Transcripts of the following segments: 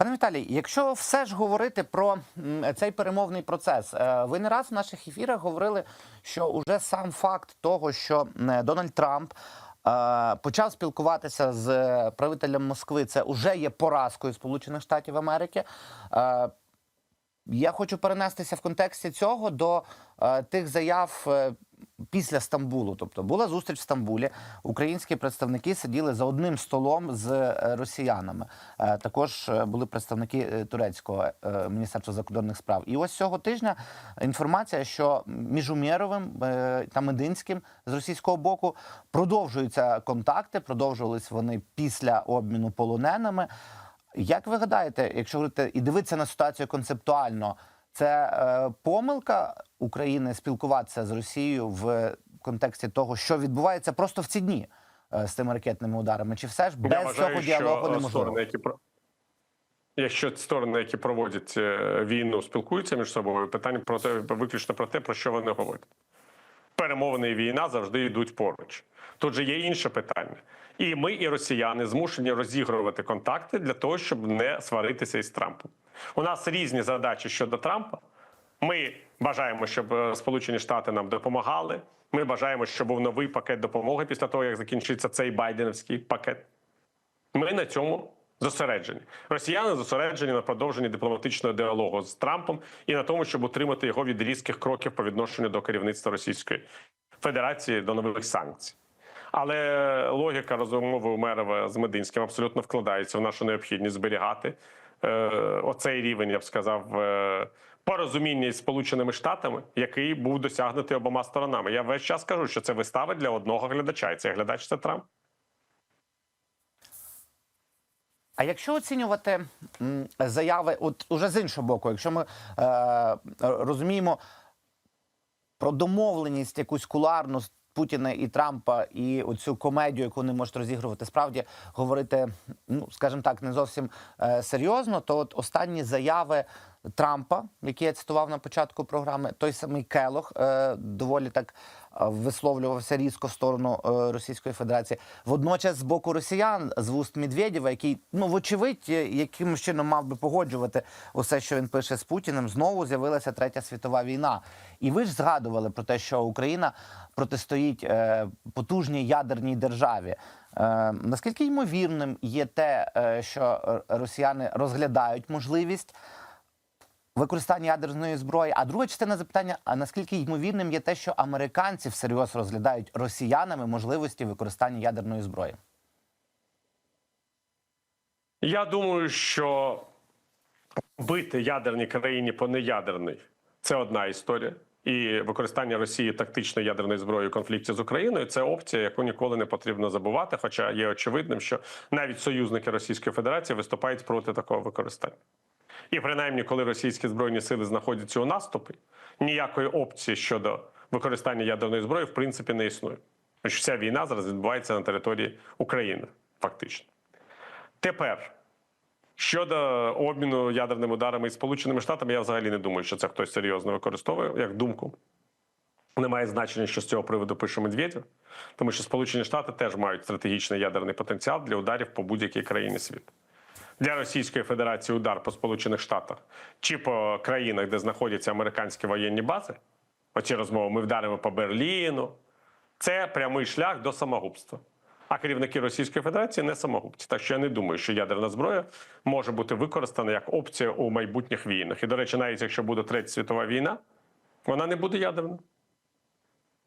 Пане Віталій, якщо все ж говорити про цей перемовний процес, е, ви не раз в наших ефірах говорили, що уже сам факт того, що Дональд Трамп е, почав спілкуватися з е, правителем Москви, це вже є поразкою Сполучених Штатів Америки. Я хочу перенестися в контексті цього до тих заяв після Стамбулу. Тобто була зустріч в Стамбулі. Українські представники сиділи за одним столом з е, росіянами. Е, також е, були представники турецького міністерства закордонних справ. І ось цього тижня інформація, що між Умєровим та Мединським з російського боку продовжуються контакти, продовжувались вони після обміну полоненими. Як ви гадаєте, якщо говорити і дивитися на ситуацію концептуально, це е, помилка України спілкуватися з Росією в контексті того, що відбувається просто в ці дні е, з тими ракетними ударами? Чи все ж Я без вважаю, цього діалогу що неможливо? сторони, які Якщо сторони, які проводять е, війну, спілкуються між собою, питання про те, виключно про те, про що вони говорять. Перемовини і війна завжди йдуть поруч. Тут же є інше питання. І ми, і росіяни змушені розігрувати контакти для того, щоб не сваритися із Трампом. У нас різні задачі щодо Трампа. Ми бажаємо, щоб е, Сполучені Штати нам допомагали. Ми бажаємо, щоб був новий пакет допомоги після того, як закінчиться цей байденівський пакет. Ми на цьому зосереджені. Росіяни зосереджені на продовженні дипломатичного діалогу з Трампом і на тому, щоб утримати його від різких кроків по відношенню до керівництва Російської Федерації до нових санкцій. Але логіка розмови Умерова з Мединським абсолютно вкладається в нашу необхідність зберігати е, оцей рівень, я б сказав, е, порозуміння із Сполученими Штатами, який був досягнутий обома сторонами. Я весь час кажу, що це вистава для одного глядача, і цей глядач це Трамп. А якщо оцінювати заяви, от уже з іншого боку, якщо ми е, розуміємо про домовленість якусь куларну Путіна і Трампа, і оцю комедію, яку вони можуть розігрувати, справді говорити, ну скажімо так, не зовсім е, серйозно, то от останні заяви Трампа, які я цитував на початку програми, той самий Келох е, доволі так е, висловлювався різко в сторону е, Російської Федерації. Водночас з боку росіян, з вуст Медведєва, який ну вочевидь е, якимось чином мав би погоджувати усе, що він пише з Путіним, знову з'явилася третя світова війна. І ви ж згадували про те, що Україна протистоїть е, потужній ядерній державі. Е, наскільки ймовірним є те, е, що е, росіяни розглядають можливість використання ядерної зброї? А друга частина запитання: а наскільки ймовірним є те, що американці всерйоз розглядають росіянами можливості використання ядерної зброї? Я думаю, що бити ядерній країні по неядерній це одна історія. І використання Росії тактичної ядерної зброї у конфлікті з Україною це опція, яку ніколи не потрібно забувати. Хоча є очевидним, що навіть союзники Російської Федерації виступають проти такого використання. І принаймні, коли російські збройні сили знаходяться у наступі, ніякої опції щодо використання ядерної зброї в принципі не існує. Тому що вся війна зараз відбувається на території України, фактично. Тепер щодо обміну ядерними ударами із Сполученими Штатами, я взагалі не думаю, що це хтось серйозно використовує як думку. Немає значення, що з цього приводу пише Медведєв, тому що Сполучені Штати теж мають стратегічний ядерний потенціал для ударів по будь-якій країні світу. Для Російської Федерації удар по Сполучених Штатах чи по країнах, де знаходяться американські воєнні бази, оці розмови ми вдаримо по Берліну. Це прямий шлях до самогубства. А керівники Російської Федерації не самогубці. Так що я не думаю, що ядерна зброя може бути використана як опція у майбутніх війнах. І, до речі, навіть якщо буде третя світова війна, вона не буде ядерною.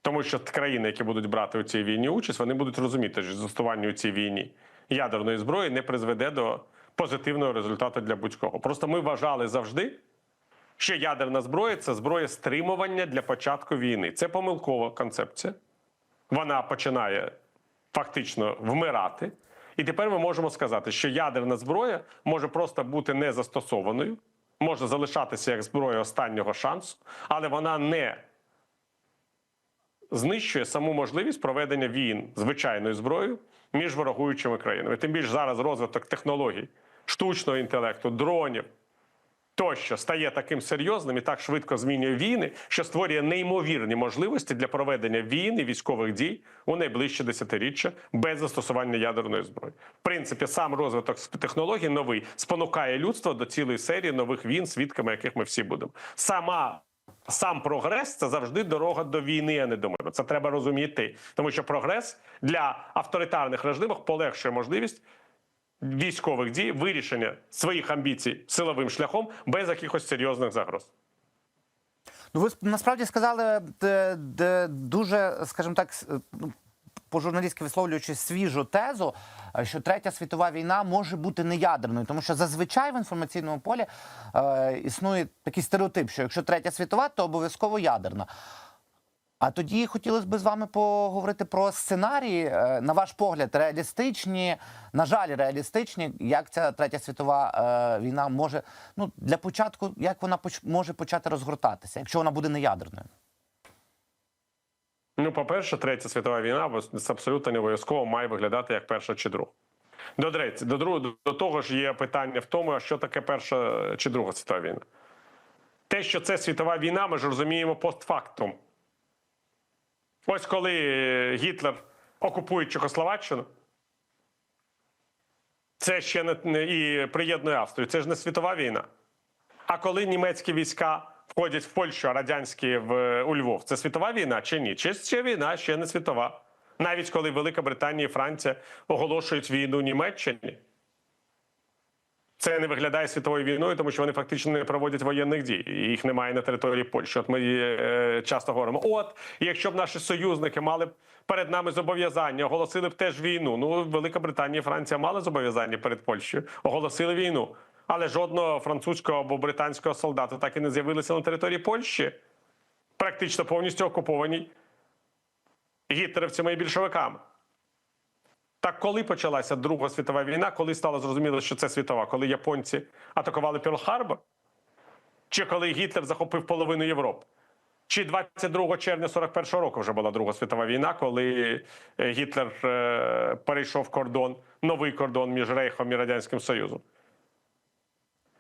Тому що країни, які будуть брати у цій війні участь, вони будуть розуміти, що застосування у цій війні ядерної зброї не призведе до позитивного результату для будь-кого. Просто ми вважали завжди, що ядерна зброя це зброя стримування для початку війни. Це помилкова концепція. Вона починає фактично вмирати. І тепер ми можемо сказати, що ядерна зброя може просто бути не застосованою, може залишатися як зброя останнього шансу, але вона не знищує саму можливість проведення війн звичайною зброєю між ворогуючими країнами. Тим більше зараз розвиток технологій, штучного інтелекту, дронів, тощо стає таким серйозним і так швидко змінює війни, що створює неймовірні можливості для проведення війн і військових дій у найближче десятиріччя без застосування ядерної зброї. В принципі, сам розвиток технологій новий спонукає людство до цілої серії нових війн, свідками яких ми всі будемо. Сама Сам прогрес це завжди дорога до війни, а не до миру. Це треба розуміти, тому що прогрес для авторитарних режимів полегшує можливість військових дій, вирішення своїх амбіцій силовим шляхом без якихось серйозних загроз. Ну, ви насправді сказали де, де дуже, скажімо так, ну, по-журналістськи висловлюючи свіжу тезу, е, що третя світова війна може бути неядерною, тому що зазвичай в інформаційному полі е, існує такий стереотип, що якщо третя світова, то обов'язково ядерна. А тоді хотілося б з вами поговорити про сценарії, е, на ваш погляд, реалістичні, на жаль, реалістичні, як ця третя світова е, війна може ну для початку, як вона може почати розгортатися, якщо вона буде неядерною. Ну, по-перше, третя світова війна абсолютно не обов'язково має виглядати як перша чи друга. До третє, до другого, до того ж є питання в тому, що таке перша чи друга світова війна. Те, що це світова війна, ми ж розуміємо постфактум. Ось коли е, Гітлер окупує Чехословаччину, це ще не і приєднує Австрію. Це ж не світова війна. А коли німецькі війська входять в Польщу, а радянські в у Львов, це світова війна чи ні? Чи ще війна, ще не світова. Навіть коли Велика Британія і Франція оголошують війну Німеччині, це не виглядає світовою війною, тому що вони фактично не проводять воєнних дій. Їх немає на території Польщі. От ми е, часто говоримо: от якщо б наші союзники мали б перед нами зобов'язання, оголосили б теж війну. Ну, Велика Британія і Франція мали зобов'язання перед Польщею, оголосили війну. Але жодного французького або британського солдата так і не з'явилися на території Польщі, практично повністю окупованій гітлерівцями і більшовиками. Так коли почалася Друга світова війна, коли стало зрозуміло, що це світова, коли японці атакували Перл-Харбор? Чи коли Гітлер захопив половину Європи? Чи 22 червня 41 року вже була Друга світова війна, коли е, Гітлер е, перейшов кордон, новий кордон між Рейхом і Радянським Союзом?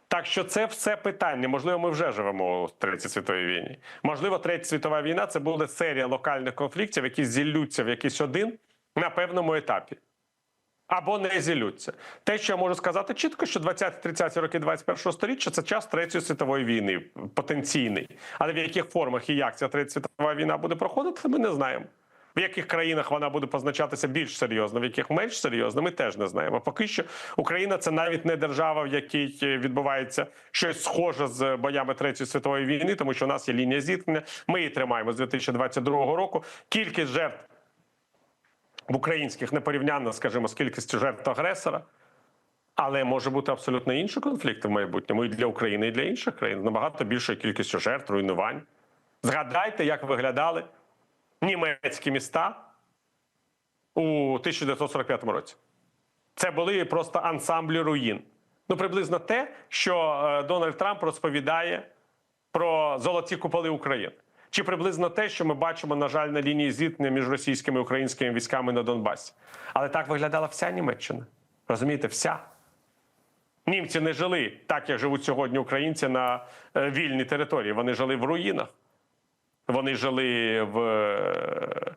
Так що це все питання. Можливо, ми вже живемо у Третій світовій війні. Можливо, Третя світова війна це буде серія локальних конфліктів, які зіллються в якийсь один на певному етапі. Або не зіллються. Те, що я можу сказати чітко, що 20-30 роки 21-го сторіччя це час Третьої світової війни, потенційний. Але в яких формах і як ця Третя світова війна буде проходити, ми не знаємо. В яких країнах вона буде позначатися більш серйозно, в яких менш серйозно, ми теж не знаємо. Поки що Україна це навіть не держава, в якій е, відбувається щось схоже з боями Третьої світової війни, тому що у нас є лінія зіткнення. Ми її тримаємо з 2022 року. Кількість жертв в українських не порівняно, скажімо, з кількістю жертв агресора. Але може бути абсолютно інший конфлікт в майбутньому і для України, і для інших країн. Набагато більшою кількістю жертв, руйнувань. Згадайте, як виглядали німецькі міста у 1945 році. Це були просто ансамблі руїн. Ну, приблизно те, що е, Дональд Трамп розповідає про золоті куполи України. Чи приблизно те, що ми бачимо, на жаль, на лінії зіткнення між російськими і українськими військами на Донбасі. Але так виглядала вся Німеччина. Розумієте, вся. Німці не жили так, як живуть сьогодні українці на е, вільній території. Вони жили в руїнах. Вони жили в е,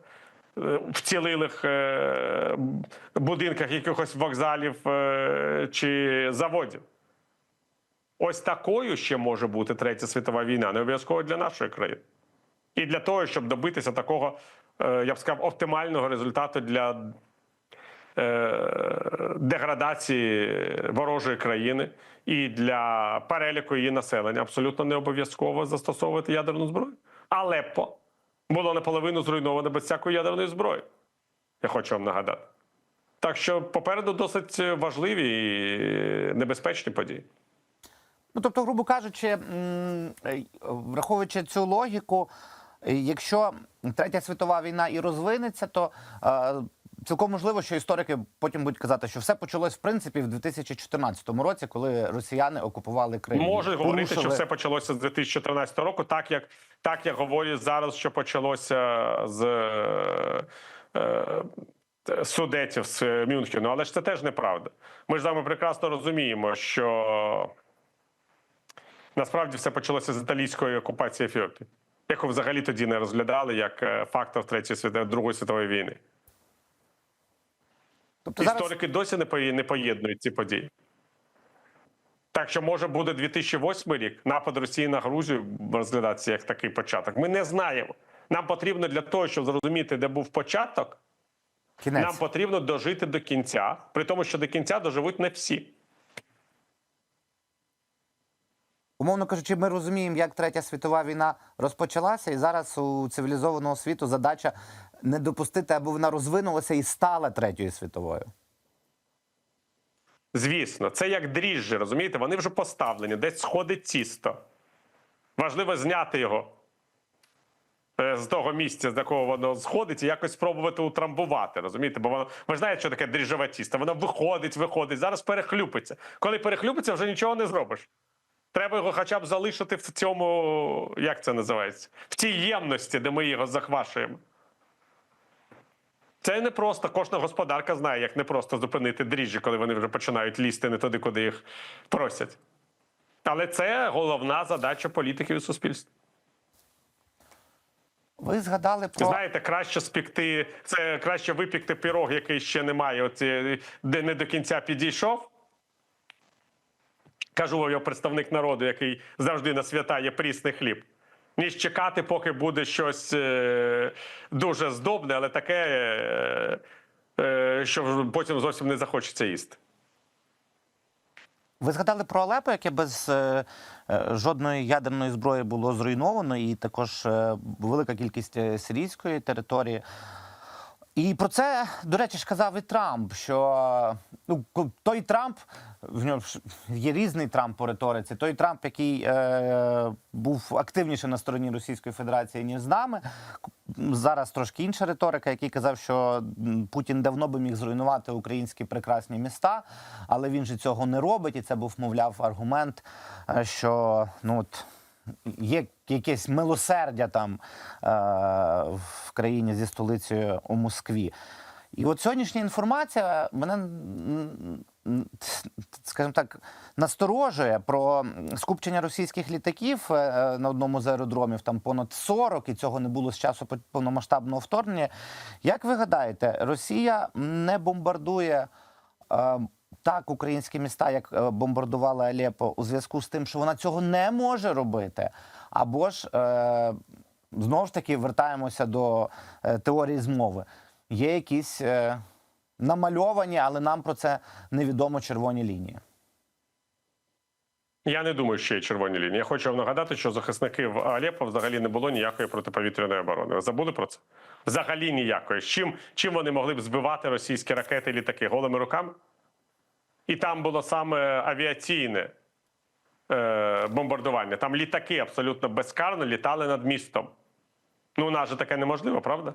вцілилих е, будинках якихось вокзалів чи заводів. Ось такою ще може бути Третя світова війна, не обов'язково для нашої країни. І для того, щоб добитися такого, е, я б сказав, оптимального результату для е, деградації ворожої країни і для переліку її населення, абсолютно не обов'язково застосовувати ядерну зброю. Алеппо було наполовину зруйноване без всякої ядерної зброї. Я хочу вам нагадати. Так що попереду досить важливі і небезпечні події. Ну, тобто, грубо кажучи, е, враховуючи цю логіку, якщо третя світова війна і розвинеться, то е, цілком можливо, що історики потім будуть казати, що все почалось в принципі в 2014 році, коли росіяни окупували Крим. Може говорити, що все почалося з 2014 року, так як так як говорять зараз, що почалося з е, е, судетів з Мюнхену, але ж це теж неправда. Ми ж з вами прекрасно розуміємо, що Насправді все почалося з італійської окупації Ефіопії, яку взагалі тоді не розглядали як е, фактор третьої світової Другої світової війни. Тобто зараз Історики досі не не поєднують ці події. Так що може буде 2008 рік напад Росії на Грузію розглядатися як такий початок. Ми не знаємо. Нам потрібно для того, щоб зрозуміти, де був початок, кінець. нам потрібно дожити до кінця, при тому, що до кінця доживуть не всі. Умовно кажучи, ми розуміємо, як третя світова війна розпочалася, і зараз у цивілізованого світу задача не допустити, аби вона розвинулася і стала третьою світовою. Звісно, це як дріжджі, розумієте? Вони вже поставлені, десь сходить тісто. Важливо зняти його е, з того місця, з якого воно сходить, і якось спробувати утрамбувати. Розумієте? Бо воно ви знаєте, що таке дріжджове тісто. Воно виходить, виходить, зараз перехлюпиться. Коли перехлюпиться, вже нічого не зробиш. Треба його хоча б залишити в цьому, як це називається? В тій ємності, де ми його захвашуємо. Це не просто. Кожна господарка знає, як не просто зупинити дріжджі, коли вони вже починають лізти не туди, куди їх просять. Але це головна задача політиків і суспільства. Ви згадали про Знаєте, краще спікти, це краще випікти пірог, який ще немає, оці, де не до кінця підійшов. Кажу вам, я представник народу, який завжди на свята є прісний хліб. Ніж чекати, поки буде щось е, дуже здобне, але таке, е, е, що потім зовсім не захочеться їсти. ви згадали про Алепо, яке без е, е, жодної ядерної зброї було зруйновано, і також е, велика кількість сирійської території. І про це, до речі, ж казав і Трамп, що ну, той Трамп, в нього є різний Трамп по риториці, той Трамп, який е, був активніше на стороні Російської Федерації, ніж з нами. Зараз трошки інша риторика, який казав, що Путін давно би міг зруйнувати українські прекрасні міста, але він же цього не робить, і це був, мовляв, аргумент, е, що ну от є якесь милосердя там е, в країні зі столицею у Москві. І от сьогоднішня інформація мене, скажімо так, насторожує про скупчення російських літаків е, на одному з аеродромів, там понад 40, і цього не було з часу повномасштабного вторгнення. Як ви гадаєте, Росія не бомбардує е, так українські міста, як е, бомбардувала Алепо, у зв'язку з тим, що вона цього не може робити, або ж е, знову ж таки вертаємося до е, теорії змови. Є якісь е, намальовані, але нам про це невідомо червоні лінії. Я не думаю, що є червоні лінії. Я хочу вам нагадати, що захисники в Алеппо взагалі не було ніякої протиповітряної оборони. Ви забули про це? Взагалі ніякої. З Чим, чим вони могли б збивати російські ракети і літаки? Голими руками? І там було саме авіаційне бомбардування. Там літаки абсолютно безкарно літали над містом. Ну, у нас же таке неможливо, правда?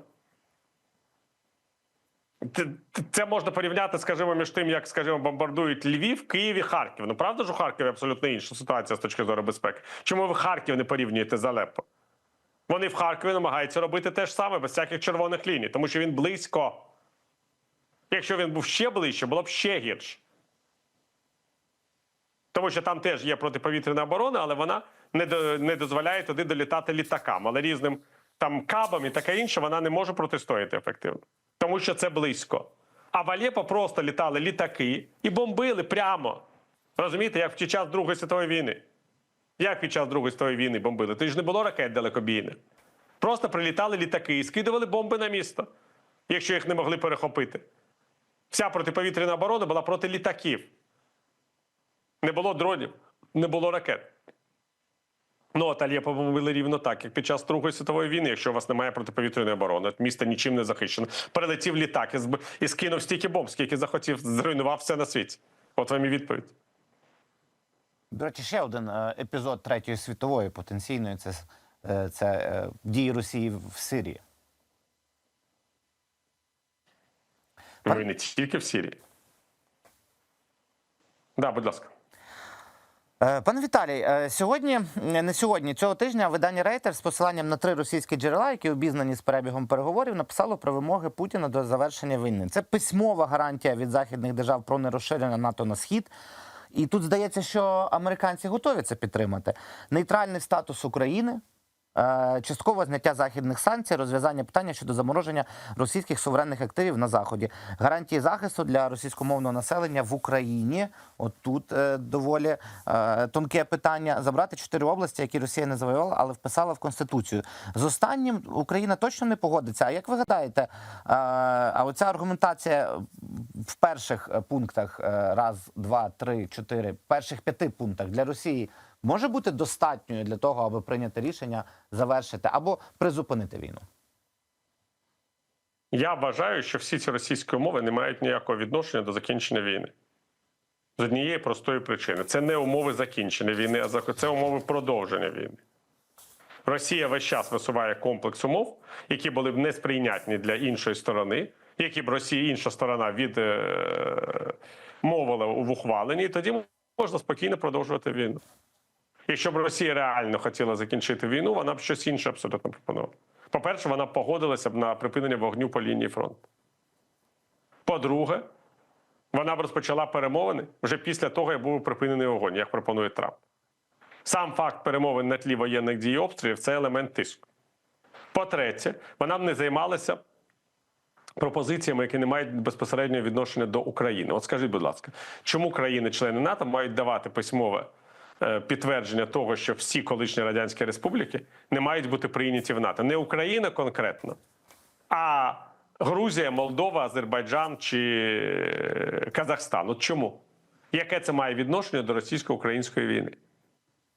Це- Це можна порівняти, скажімо, між тим, як, скажімо, бомбардують Львів, Київ і Харків. Ну правда ж у Харкові абсолютно інша ситуація з точки зору безпеки. Чому ви Харків не порівнюєте з Алеппо? Вони в Харкові намагаються робити те ж саме без всяких червоних ліній, тому що він близько. Якщо він був ще ближче, було б ще гірше. Тому що там теж є протиповітряна оборона, але вона не, до, не дозволяє туди долітати літакам. Але різним там кабам і таке інше вона не може протистояти ефективно. Тому що це близько. А в Алеппо просто літали літаки і бомбили прямо. Розумієте, як під час Другої світової війни. Як під час Другої світової війни бомбили? Тоді ж не було ракет далекобійних. Просто прилітали літаки і скидували бомби на місто, якщо їх не могли перехопити. Вся протиповітряна оборона була проти літаків. Не було дронів, не було ракет. Ну, от Алєпо бомбили рівно так, як під час Другої світової війни, якщо у вас немає протиповітряної оборони, от місто нічим не захищено. Перелетів літак і, зб... і скинув стільки бомб, скільки захотів, зруйнував все на світі. От вам і відповідь. До речі, ще один е, епізод Третьої світової потенційної це, е, це е, дії Росії в Сирії. Ви не тільки в Сирії. Да, будь ласка. Е, Пане Віталій, е, сьогодні не сьогодні, цього тижня видання Рейтер з посиланням на три російські джерела, які обізнані з перебігом переговорів, написало про вимоги Путіна до завершення війни. Це письмова гарантія від західних держав про нерозширення НАТО на схід. І тут здається, що американці готові це підтримати. Нейтральний статус України. Е, Часткове зняття західних санкцій, розв'язання питання щодо замороження російських суверенних активів на заході, гарантії захисту для російськомовного населення в Україні. От тут е, доволі е, тонке питання забрати чотири області, які Росія не завоювала, але вписала в конституцію. З останнім Україна точно не погодиться. А як ви гадаєте, а оця аргументація в перших пунктах раз, два, три, чотири, перших п'яти пунктах для Росії може бути достатньою для того, аби прийняти рішення завершити або призупинити війну? Я вважаю, що всі ці російські умови не мають ніякого відношення до закінчення війни. З однієї простої причини: це не умови закінчення війни, а це умови продовження війни. Росія весь час висуває комплекс умов, які були б несприйнятні для іншої сторони, які б Росія інша сторона відмовила в ухваленні, і тоді можна спокійно продовжувати війну. Якщо б Росія реально хотіла закінчити війну, вона б щось інше абсолютно пропонувала. По-перше, вона погодилася б на припинення вогню по лінії фронту. По-друге, вона б розпочала перемовини вже після того, як був припинений вогонь, як пропонує Трамп. Сам факт перемовин на тлі воєнних дій і обстрілів це елемент тиску. По-третє, вона б не займалася пропозиціями, які не мають безпосереднього відношення до України. От скажіть, будь ласка, чому країни-члени НАТО мають давати письмове підтвердження того, що всі колишні радянські республіки не мають бути прийняті в НАТО? Не Україна конкретно, а Грузія, Молдова, Азербайджан чи е, Казахстан. От чому? Яке це має відношення до російсько-української війни?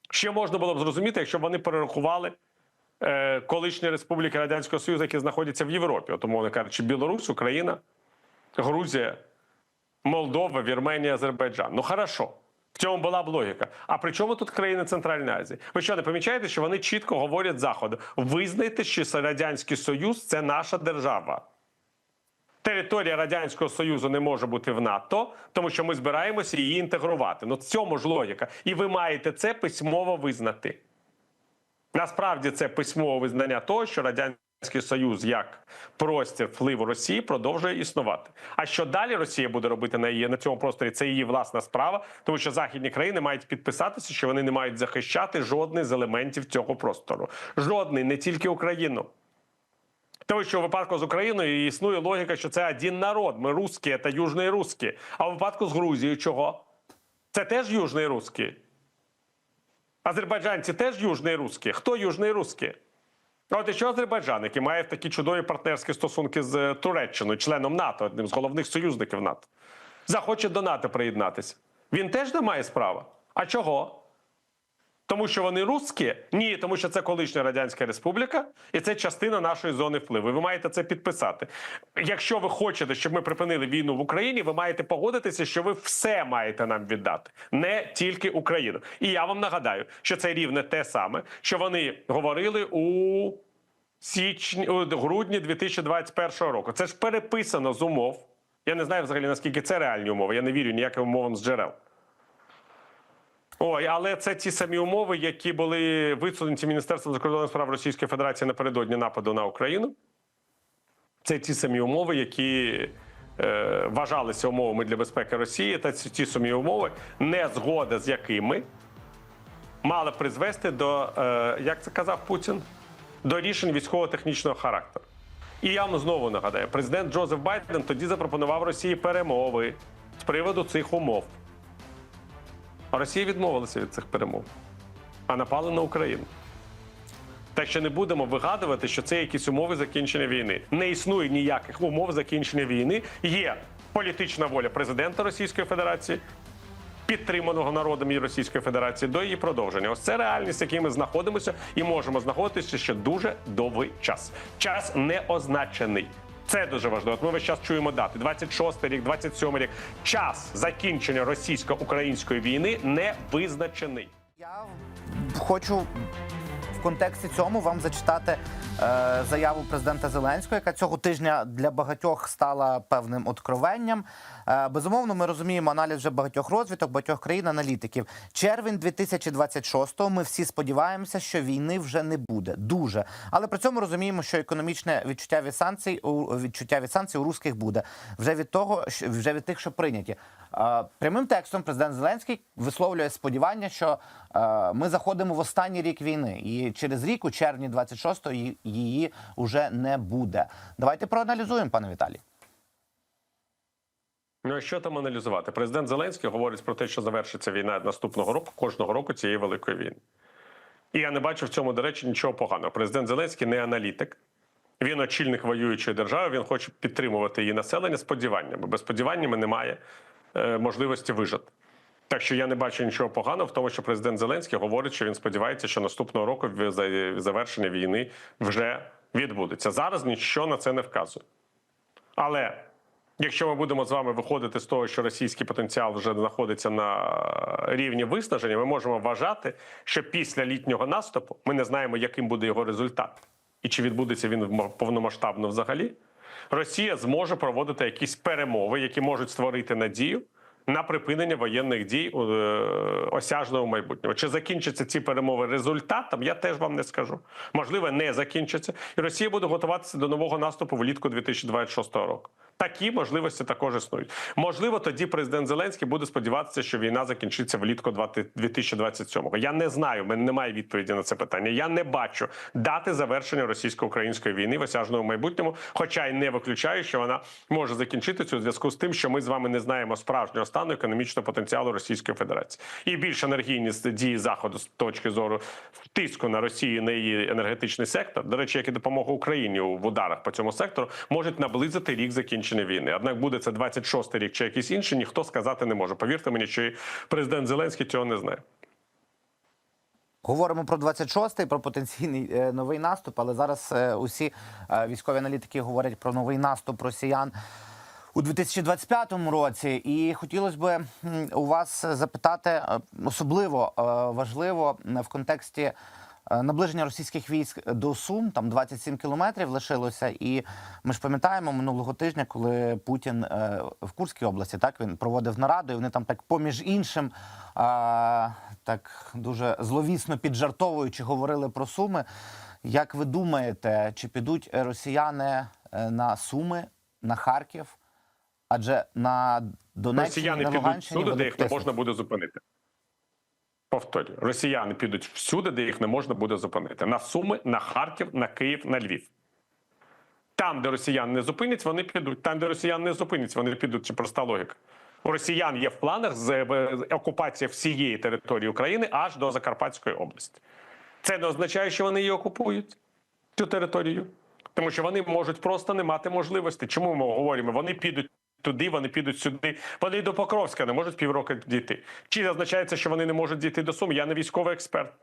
Ще можна було б зрозуміти, якщо б вони перерахували е, колишні республіки Радянського Союзу, які знаходяться в Європі, от, умовно кажучи, Білорусь, Україна, Грузія, Молдова, Вірменія, Азербайджан. Ну хорошо. В цьому була б логіка. А при чому тут країни Центральної Азії? Ви що не помічаєте, що вони чітко говорять Заходу: визнайте, що Радянський Союз це наша держава. Територія Радянського Союзу не може бути в НАТО, тому що ми збираємося її інтегрувати. Ну в цьому ж логіка. І ви маєте це письмово визнати. Насправді це письмове визнання того, що Радянський Союз як простір впливу Росії продовжує існувати. А що далі Росія буде робити на її на цьому просторі? Це її власна справа, тому що західні країни мають підписатися, що вони не мають захищати жодний з елементів цього простору. Жодний, не тільки Україну. Тому що у випадку з Україною існує логіка, що це один народ. Ми русські, це южні русські. А у випадку з Грузією чого? Це теж южні русські. Азербайджанці теж южні русські. Хто южні русські? А От що Азербайджан, який має такі чудові партнерські стосунки з е, Туреччиною, членом НАТО, одним з головних союзників НАТО, захоче до НАТО приєднатися. Він теж не має справа. А чого? Тому що вони русські? Ні, тому що це колишня радянська республіка, і це частина нашої зони впливу. Ви маєте це підписати. Якщо ви хочете, щоб ми припинили війну в Україні, ви маєте погодитися, що ви все маєте нам віддати, не тільки Україну. І я вам нагадаю, що це рівне те саме, що вони говорили у січні грудні 2021 року. Це ж переписано з умов. Я не знаю взагалі наскільки це реальні умови. Я не вірю ніяким умовам з джерел. Ой, але це ті самі умови, які були висунуті Міністерством закордонних справ Російської Федерації напередодні нападу на Україну. Це ті самі умови, які е, вважалися умовами для безпеки Росії, та ті самі умови, не згода з якими мала призвести до, е, як це казав Путін, до рішень військово-технічного характеру. І я вам знову нагадаю, президент Джозеф Байден тоді запропонував Росії перемови з приводу цих умов. А Росія відмовилася від цих перемов, а напала на Україну. Так що не будемо вигадувати, що це якісь умови закінчення війни. Не існує ніяких умов закінчення війни. Є політична воля президента Російської Федерації, підтриманого народом і Російської Федерації до її продовження. Ось це реальність, в якій ми знаходимося, і можемо знаходитися ще дуже довгий час. Час не означений. Це дуже важливо. От ми весь час чуємо дати: 26 рік, 27 рік. Час закінчення російсько-української війни не визначений. Я хочу контексті цьому вам зачитати е, заяву президента Зеленського, яка цього тижня для багатьох стала певним откровенням. Е, безумовно, ми розуміємо аналіз вже багатьох розвиток, багатьох країн, аналітиків. Червень 2026-го Ми всі сподіваємося, що війни вже не буде. Дуже, але при цьому розуміємо, що економічне відчуття від санкцій відчуття від санкцій у русських буде вже від того, що- вже від тих, що прийняті. Е, Прямим текстом президент Зеленський висловлює сподівання, що ми заходимо в останній рік війни, і через рік, у червні 26-го, її- її вже не буде. Давайте проаналізуємо, пане Віталій. Ну а що там аналізувати? Президент Зеленський говорить про те, що завершиться війна наступного року, кожного року цієї великої війни. І я не бачу в цьому, до речі, нічого поганого. Президент Зеленський не аналітик. Він очільник воюючої держави. Він хоче підтримувати її населення сподіваннями. Без сподіваннями немає е, можливості вижити. Так що я не бачу нічого поганого в тому, що президент Зеленський говорить, що він сподівається, що наступного року завершення війни вже відбудеться. Зараз нічого на це не вказує. Але якщо ми будемо з вами виходити з того, що російський потенціал вже знаходиться на рівні виснаження, ми можемо вважати, що після літнього наступу ми не знаємо, яким буде його результат, і чи відбудеться він повномасштабно взагалі. Росія зможе проводити якісь перемови, які можуть створити надію на припинення воєнних дій е, осяжного майбутнього. Чи закінчаться ці перемови результатом? Я теж вам не скажу. Можливо, не закінчаться, і Росія буде готуватися до нового наступу влітку 2026 року. Такі можливості також існують. Можливо, тоді президент Зеленський буде сподіватися, що війна закінчиться влітку 2027-го. Я не знаю, в мене немає відповіді на це питання. Я не бачу дати завершення російсько-української війни в осяжному майбутньому, хоча й не виключаю, що вона може закінчитися у зв'язку з тим, що ми з вами не знаємо справжнього стану економічного потенціалу Російської Федерації. І більш енергійність дії заходу з точки зору тиску на Росію на її енергетичний сектор, до речі, як і допомога Україні в ударах по цьому сектору, можуть наблизити рік закінчення війни. Однак буде це 26-й рік чи якийсь інший, ніхто сказати не може. Повірте мені, що і президент Зеленський цього не знає. Говоримо про 26-й, про потенційний е, новий наступ, але зараз е, усі е, військові аналітики говорять про новий наступ росіян у 2025 році. І хотілося б у вас запитати особливо важливо в контексті. Е, Наближення російських військ до Сум там 27 кілометрів лишилося, і ми ж пам'ятаємо минулого тижня, коли Путін е, в Курській області так він проводив нараду, і вони там так поміж іншим а, так дуже зловісно піджартовуючи говорили про Суми. Як ви думаєте, чи підуть росіяни е, на Суми, на Харків? Адже на Донеччині, Росіяни на підуть Луганщині де їх не можна буде зупинити. Повторюю, росіяни підуть всюди, де їх не можна буде зупинити: на Суми, на Харків, на Київ, на Львів. Там, де росіян не зупинять, вони підуть. Там, де росіян не зупинять, вони підуть. Це проста логіка. У росіян є в планах з окупація всієї території України аж до Закарпатської області. Це не означає, що вони її окупують, цю територію. Тому що вони можуть просто не мати можливості. Чому ми говоримо? Вони підуть туди, вони підуть сюди. Вони до Покровська не можуть півроку дійти. Чи означає це, що вони не можуть дійти до Сум? Я не військовий експерт.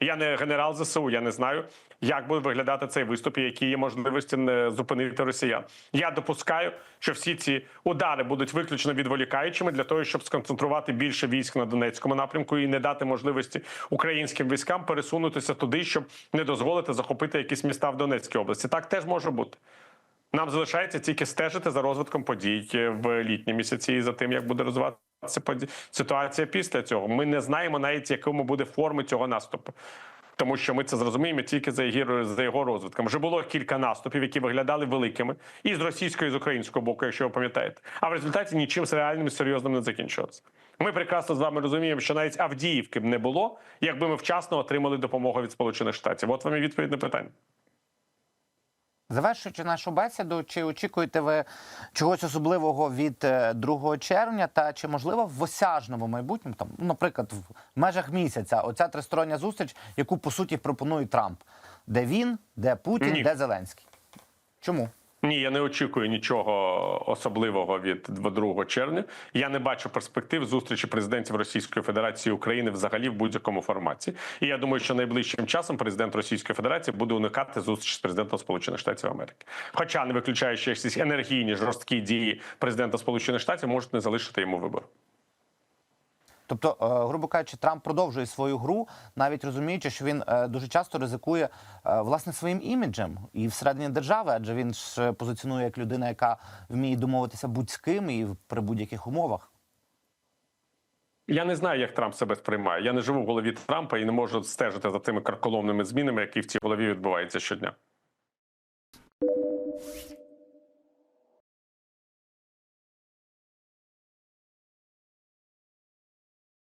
Я не генерал ЗСУ, я не знаю, як буде виглядати цей виступ і які є можливості не зупинити росіян. Я допускаю, що всі ці удари будуть виключно відволікаючими для того, щоб сконцентрувати більше військ на Донецькому напрямку і не дати можливості українським військам пересунутися туди, щоб не дозволити захопити якісь міста в Донецькій області. Так теж може бути. Нам залишається тільки стежити за розвитком подій в літні місяці і за тим, як буде розвиватися ситуація після цього. Ми не знаємо навіть, якому буде форми цього наступу. Тому що ми це зрозуміємо тільки за його, за його розвитком. Вже було кілька наступів, які виглядали великими, і з російського, і з українського боку, якщо ви пам'ятаєте. А в результаті нічим реальним і серйозним не закінчилося. Ми прекрасно з вами розуміємо, що навіть Авдіївки б не було, якби ми вчасно отримали допомогу від Сполучених Штатів. От вам і відповідь на питання. Завершуючи нашу бесіду, чи очікуєте ви чогось особливого від е, 2 червня, та чи можливо в осяжному майбутньому, там, наприклад, в межах місяця, оця тристороння зустріч, яку по суті пропонує Трамп, де він, де Путін, Ні. де Зеленський? Чому? Ні, я не очікую нічого особливого від 2 червня. Я не бачу перспектив зустрічі президентів Російської Федерації України взагалі в будь-якому форматі. І я думаю, що найближчим часом президент Російської Федерації буде уникати зустрічі з президентом Сполучених Штатів Америки. Хоча не виключаючи якісь енергійні жорсткі дії президента Сполучених Штатів можуть не залишити йому вибору. Тобто, е, грубо кажучи, Трамп продовжує свою гру, навіть розуміючи, що він е, дуже часто ризикує е, власне своїм іміджем і всередині держави, адже він ж позиціонує як людина, яка вміє домовитися будь з ким і при будь-яких умовах. Я не знаю, як Трамп себе сприймає. Я не живу в голові Трампа і не можу стежити за тими карколомними змінами, які в цій голові відбуваються щодня.